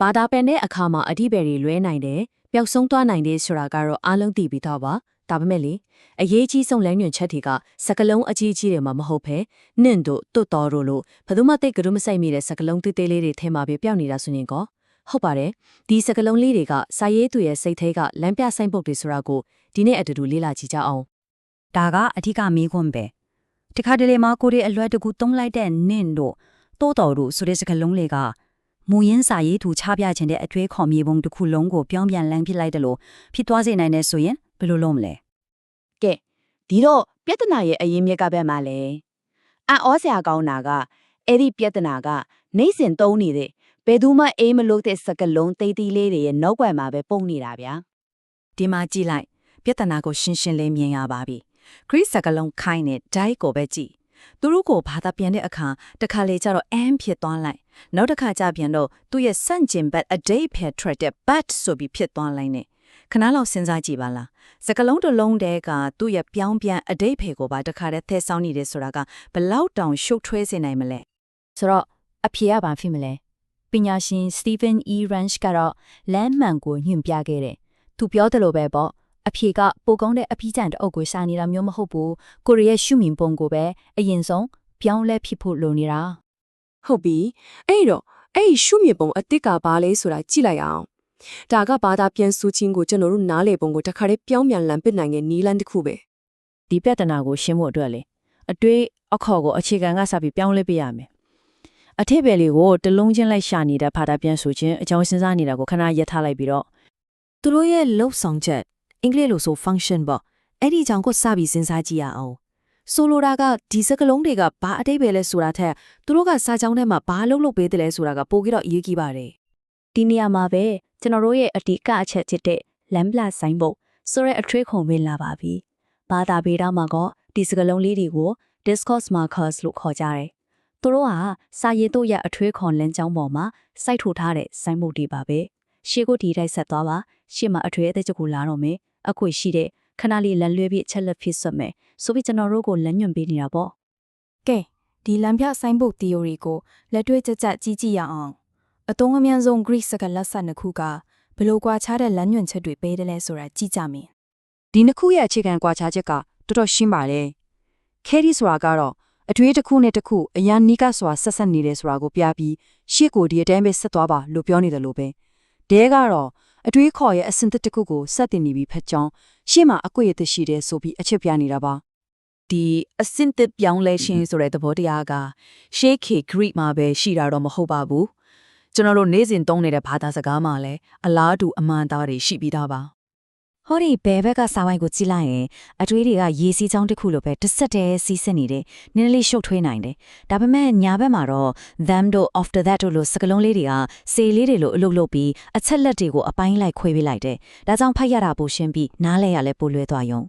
ဘာသာပန်တဲ့အခါမှာအဓိပ္ပာယ်တွေလွဲနိုင်တယ်ပျောက်ဆုံးသွားနိုင်တယ်ဆိုတာကတော့အားလုံးသိပြီးသားပါဒါပေမဲ့လေအရေးကြီးဆုံးလမ်းညွှန်ချက်တွေကစကလုံးအကြီးကြီးတွေမှာမဟုတ်ဘဲနင့်တို့တွတ်တော်တို့လို့ဘယ်သူမှသိကြုံမဆိုင်မိတဲ့စကလုံးသေးသေးလေးတွေထဲမှာပဲပျောက်နေတာဆိုရင်ကောဟုတ်ပါတယ်ဒီစကလုံးလေးတွေကစာရေးသူရဲ့စိတ်ထဲကလမ်းပြဆိုင်ပုတ်တွေဆိုတာကိုဒီနေ့အတူတူလေ့လာကြည့်ကြအောင်ဒါကအဓိကမေးခွန်းပဲတခါတလေမှာကိုရီအလွယ်တကူတုံးလိုက်တဲ့နင့်တို့တိုးတော်တို့ဆိုတဲ့စကားလုံးတွေက မူရင်းစာရေးသူချပြခြင်းတဲ့အထွေးခေါ်မြေပုံတစ်ခုလုံးကိုပြောင်းပြန်လန်းပစ်လိုက်တယ်လို့ဖြစ်သွားစေနိုင်တယ်ဆိုရင်ဘယ်လိုလုပ်မလဲကဲဒီတော့ပြဿနာရဲ့အရင်မြက်ကဘက်မှာလဲအံ့ဩစရာကောင်းတာကအဲ့ဒီပြဿနာကနေစဉ်သုံးနေတဲ့ဘယ်သူမှအေးမလို့တဲ့စကလုံးတိတ်တိလေးတွေရဲ့နောက်ွယ်မှာပဲပုံနေတာဗျာဒီမှာကြည့်လိုက်ပြဿနာကိုရှင်းရှင်းလေးမြင်ရပါပြီခရစ်စကလုံးခိုင်းနဲ့ဒိုက်ကိုပဲကြည့်သူတို့ကိုဘာသာပြန်တဲ့အခါတစ်ခါလေကျတော့အမ်းဖြစ်သွားလိုက် နောက်တစ်ခါကျပြန်တော့သူ့ရဲ့စန့်ကျင်ဘက်အဒိတ်ဖယ်ထွက်တဲ့ but ဆိုပြီးဖြစ်သွားလိုက်နဲ့ခဏလောက်စဉ်းစားကြည့်ပါလားစကလုံးတစ်လုံးတည်းကသူ့ရဲ့ပြောင်းပြန်အဒိတ်ဖယ်ကိုပါတစ်ခါတည်းသဲဆောင်နေတယ်ဆိုတာကဘလောက်တောင်ရှုပ်ထွေးစေနိုင်မလဲဆိုတော့အဖြေကဘာဖြစ်မလဲပညာရှင် Stephen E. Ranch ကတော့လမ်းမှန်ကိုညွှန်ပြခဲ့တယ်သူပြောတယ်လို့ပဲပေါ့အဖြေကပိုကောင်းတဲ့အဖိကျန်တအုပ်ကိုရှာနေတာမျိုးမဟုတ်ဘူးကိုရီးယားရှုမြင်ပုံကိုပဲအရင်ဆုံးပြောင်းလဲဖြစ်ဖို့လိုနေတာ ဟုတ်ပြီအဲ့တော့အဲ့ဒီရှုမြင်ပုံအစ်စ်ကဘာလဲဆိုတာကြည့်လိုက်အောင်ဒါကဘာသာပြန်စုချင်းကိုကျွန်တော်တို့နားလေပုံကိုတစ်ခါတည်းပြောင်းပြန်လန်ပစ်နိုင်တဲ့နီလန်းတစ်ခုပဲဒီပြဿနာကိုရှင်းဖို့အတွက်လေအတွေးအခေါ်ကိုအခြေခံကစပြီးပြောင်းလဲပေးရမယ်အထစ်ပဲလေးကိုတလုံးချင်းလိုက်ရှာနေတဲ့ဖာတာပြန်ဆိုခြင်းအကြောင်းစဉ်းစားနေတာကိုခဏရပ်ထားလိုက်ပြီးတော့သူတို့ရဲ့လှုပ်ဆောင်ချက်အင်္ဂလိပ်လိုဆို function ပေါ့အဲ့ဒီအကြောင်းကိုစပြီးစဉ်းစားကြည့်ရအောင် ဆိုလိုတာကဒီစကလုံးတွေကဘာအတိတ်ပဲလဲဆိုတာထက်သူတို့ကစာကြောင်းထဲမှာဘာလုပ်လုပ်ပေးတယ်လဲဆိုတာကပိုပြီးတော့အရေးကြီးပါတယ်ဒီနေရာမှာပဲကျွန်တော်တို့ရဲ့အတီကအချက်ဖြစ်တဲ့လမ်းပလဆိုင်ဖို့ဆိုရဲအထွေးခုံဝင်လာပါပြီ။ဘာသာပေတာမှာကဒီစကလုံးလေးတွေကို discourse markers လို့ခေါ်ကြတယ်။သူတို့ဟာစာရေးတို့ရဲ့အထွေးခုံလမ်းကြောင်းပေါ်မှာစိုက်ထိုးထားတဲ့ဆိုင်းဘုတ်တွေပါပဲ။ရှေ့ကိုဒီတိုက်ဆက်သွားပါ။ရှေ့မှာအထွေးအသက်ချက်ကိုလာတော့မယ်။အခွေရှိတဲ့ ခဏလေးလမ်းလွဲပြီးအချက်လက်ဖြစ်ဆွတ်မယ်။ဆိုပြီးကျွန်တော်တို့ကိုလမ်းညွှန်ပေးနေတာပေါ့ကဲဒီလမ်းပြဆိုင်ဘုတ် theory ကိုလက်တွေ့ကြကြကြည့်ကြည့်ရအောင်အတုံးအမြန်ဆုံး Greek စကားလက်ဆက်နှစ်ခုကဘယ်လိုကွာခြားတဲ့လမ်းညွှန်ချက်တွေပေးတယ်လဲဆိုတာကြည့်ကြမယ်ဒီနှစ်ခုရဲ့အခြေခံကွာခြားချက်ကတော်တော်ရှင်းပါတယ်။ခဲဒီဆိုတာကတော့အထွေးတစ်ခုနဲ့တစ်ခုအရန်နီးကပ်စွာဆက်ဆက်နေတယ်ဆိုတာကိုပြပြီးရှေ့ကိုဒီအတိုင်းပဲဆက်သွားပါလို့ပြောနေတယ်လို့ပဲ။ဒဲကတော့အထွေးခေါ်ရဲ့အစင်တစ်တစ်ခုကိုဆက်တင်နေပြီးဖက်ကြောင်း ရှေ့မှာအကွေ့ရသက်ရှိတယ်ဆိုပြီးအချက်ပြနေတာပါ။ဒီအစင်တစ်ပြောင်းလဲခြင်းဆိုတဲ့သဘောတရားကရှေးခေ Greek မှာပဲရှိတာတော့မဟုတ်ပါဘူး။ကျွန်တော်တို့နေ့စဉ်သုံးနေတဲ့ဘာသာစကားမှာလည်းအလားတူအမှန်သားတွေရှိပြီးသားပါ။ ဟောဒီဘယ်ဘက်ကစာဝိုင်းကိုကြည့်လိုက်ရင်အတွေးတွေကရေစီးချောင်းတစ်ခုလိုပဲတစ်ဆက်တည်းစီးစစ်နေတယ်နည်းနည်းလေးရှုပ်ထွေးနိုင်တယ်ဒါပေမဲ့ညာဘက်မှာတော့ them တို့ after that တို့လိုစကလုံးလေးတွေကစေလေးတွေလိုအလုပ်လုပ်ပြီးအချက်လက်တွေကိုအပိုင်းလိုက်ခွဲပေးလိုက်တယ်ဒါကြောင့်ဖတ်ရတာပိုရှင်းပြီးနားလဲရလဲပိုလွဲသွားယုံ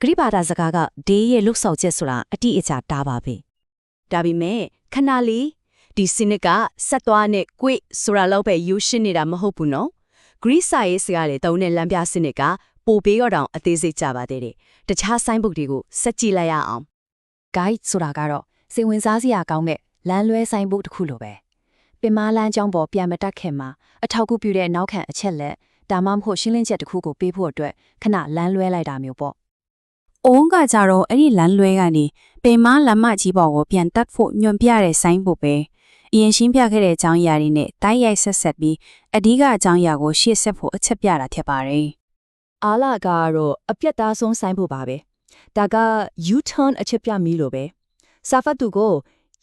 ဂရိဘာသာစကားကဒေးရဲ့လုတ်ဆောက်ချက်ဆိုတာအတိအကျတားပါပဲဒါပေမဲ့ခဏလေးဒီစနစ်ကဆက်သွားနဲ့ကွေ့ဆိုတာလောက်ပဲယူရှင်းနေတာမဟုတ်ဘူးနော် Greek စာရေးစကားတွေတုံးတဲ့လမ်းပြစနစ်က ပိုပေးတော့တောင်အသေးစိတ်ကြပါသေးတယ်တခြားဆိုင်းဘုတ်တွေကိုစက်ကြည့်လိုက်ရအောင် guide ဆိုတာကတော့စိတ်ဝင်စားစရာကောင်းတဲ့လမ်းလွဲဆိုင်ဖို့တစ်ခုလိုပဲပင်မလမ်းကြောင်းပေါ်ပြန်မတက်ခင်မှာအထောက်အကူပြုတဲ့နောက်ခံအချက်လက်ဒါမှမဟုတ်ရှင်းလင်းချက်တစ်ခုကိုပေးဖို့အတွက်ခဏလမ်းလွဲလိုက်တာမျိုးပေါ့။အိုးကကြတော့အဲ့ဒီလမ်းလွဲကနေပင်မလမ်းမကြီးပေါ်ကိုပြန်တက်ဖို့ညွန်ပြတဲ့ဆိုင်းဖို့ပဲအရင်ရှင်းပြခဲ့တဲ့အကြောင်းအရာတွေနဲ့တိုက်ရိုက်ဆက်ဆက်ပြီးအဓိကအကြောင်းအရာကိုရှေ့ဆက်ဖို့အချက်ပြတာဖြစ်ပါတယ် အားလာကတော့အပြတ်သားဆုံးဆိုင်ဖို့ပါပဲဒါက U turn အချက်ပြမီလို့ပဲစာဖတ်သူကို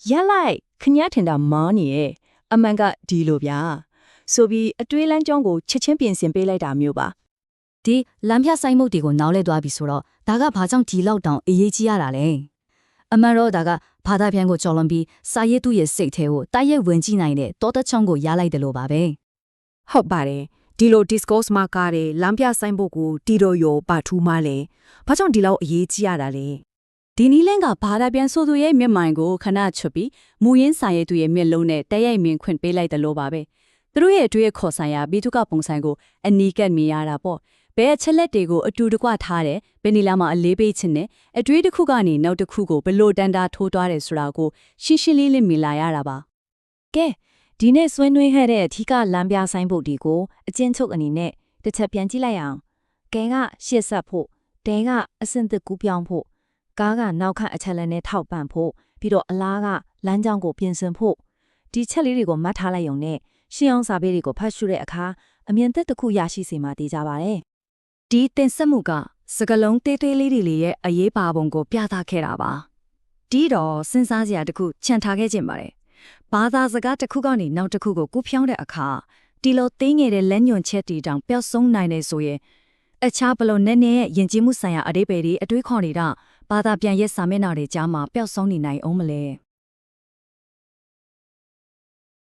ရက်လိုက်ခညထင်တာမားနေရဲ့အမှန်ကဒီလိုဗျာဆိုပြီးအတွေးလမ်းကြောင်းကိုချက်ချင်းပြင်ဆင်ပေးလိုက်တာမျိုးပါဒီလမ်းပြဆိုင်မှုတွေကိုနားလဲသွားပြီဆိုတော့ဒါကဘာကြောင့်ဒီလောက်တောင်အရေးကြီးရတာလဲအမှန်တော့ဒါကဘာသာပြန်ကိုကြော်လွန်ပြီးစာရေးသူရဲ့စိတ်ထဲကိုတိုက်ရိုက်ဝင်ကြည့်နိုင်တဲ့တောသက်ချောင်းကိုရလိုက်တယ်လို့ပါပဲဟုတ်ပါတယ် ဒီလို discourse မှာကားတဲ့လမ်းပြဆိုင်ဖို့ကိုတီတော်ရောပါထူးမှလဲဘာကြောင့်ဒီလောက်အရေးကြီးရတာလဲဒီနီးလန်းကဘာသာပြန်ဆိုသူရဲ့မျက်မှန်ကိုခဏချွတ်ပြီးမူရင်းဆိုင်ရဲ့သူရဲ့မျက်လုံးနဲ့တရိုက်မြင်ခွင့်ပေးလိုက်တယ်လို့ပါပဲသူတို့ရဲ့အတွေ့အခေါ်ဆိုင်ရာဘီတုကပုံစံကိုအနီးကပ်မြင်ရတာပေါ့ဘယ်အချက်လက်တွေကိုအတူတကွထားတယ်ဘယ်နီလာမှာအလေးပေးခြင်းနဲ့အတွေ့တစ်ခုကနေနောက်တစ်ခုကိုဘလို့တန်တာထိုးသွားတယ်ဆိုတာကိုရှင်းရှင်းလေးလေးမြင်လာရတာပါကဲ ဒဒီနေ့ဆွေးနွေးခဲ့တဲ့အထီးကလမ်းပြဆိုင်ဖို့ဒီကိုအကျဉ်းချုပ်အနေနဲ့တစ်ချက်ပြန်ကြည့်လိုက်အောင်ကဲကရှစ်ဆက်ဖို့တဲကအစင်သစ်ကူးပြောင်းဖို့ကားကနောက်ခန့်အချက်လက်နဲ့ထောက်ပံ့ဖို့ပြီးတော့အလားကလမ်းကြောင်းကိုပြင်ဆင်ဖို့ဒီချက်လေးတွေကိုမှတ်ထားလိုက်ရုံနဲ့ရှင်းအောင်စာပေတွေကိုဖတ်ရှုတဲ့အခါအမြင်သက်တစ်ခုရရှိစေမှာတည်ကြပါတယ်ဒီတင်ဆက်မှုကစကလုံးတေးသေးလေးတွေရဲ့အရေးပါပုံကို ပြသခဲ့တာပါဒီတော့စဉ်းစားစရာတစ်ခုခြံထားခဲ့ခြင်းပါတယ် ဘာသာစကားတစ်ခုကနေနောက်တစ်ခုကိုကူးဖြောင်းတဲ့အခါဒီလိုသိငယ်တဲ့လက်ညွန်ချက်တီတောင်ပျောက်ဆုံးနိုင်နေဆိုရင်အခြားဘလို့နဲ့နဲ့ယဉ်ကျေးမှုဆိုင်ရာအရေးပယ်တွေအတွေးခေါ်နေတာဘာသာပြန်ရဲ့စာမျက်နှာတွေကြားမှာပျောက်ဆုံးနေနိုင်အောင်မလဲ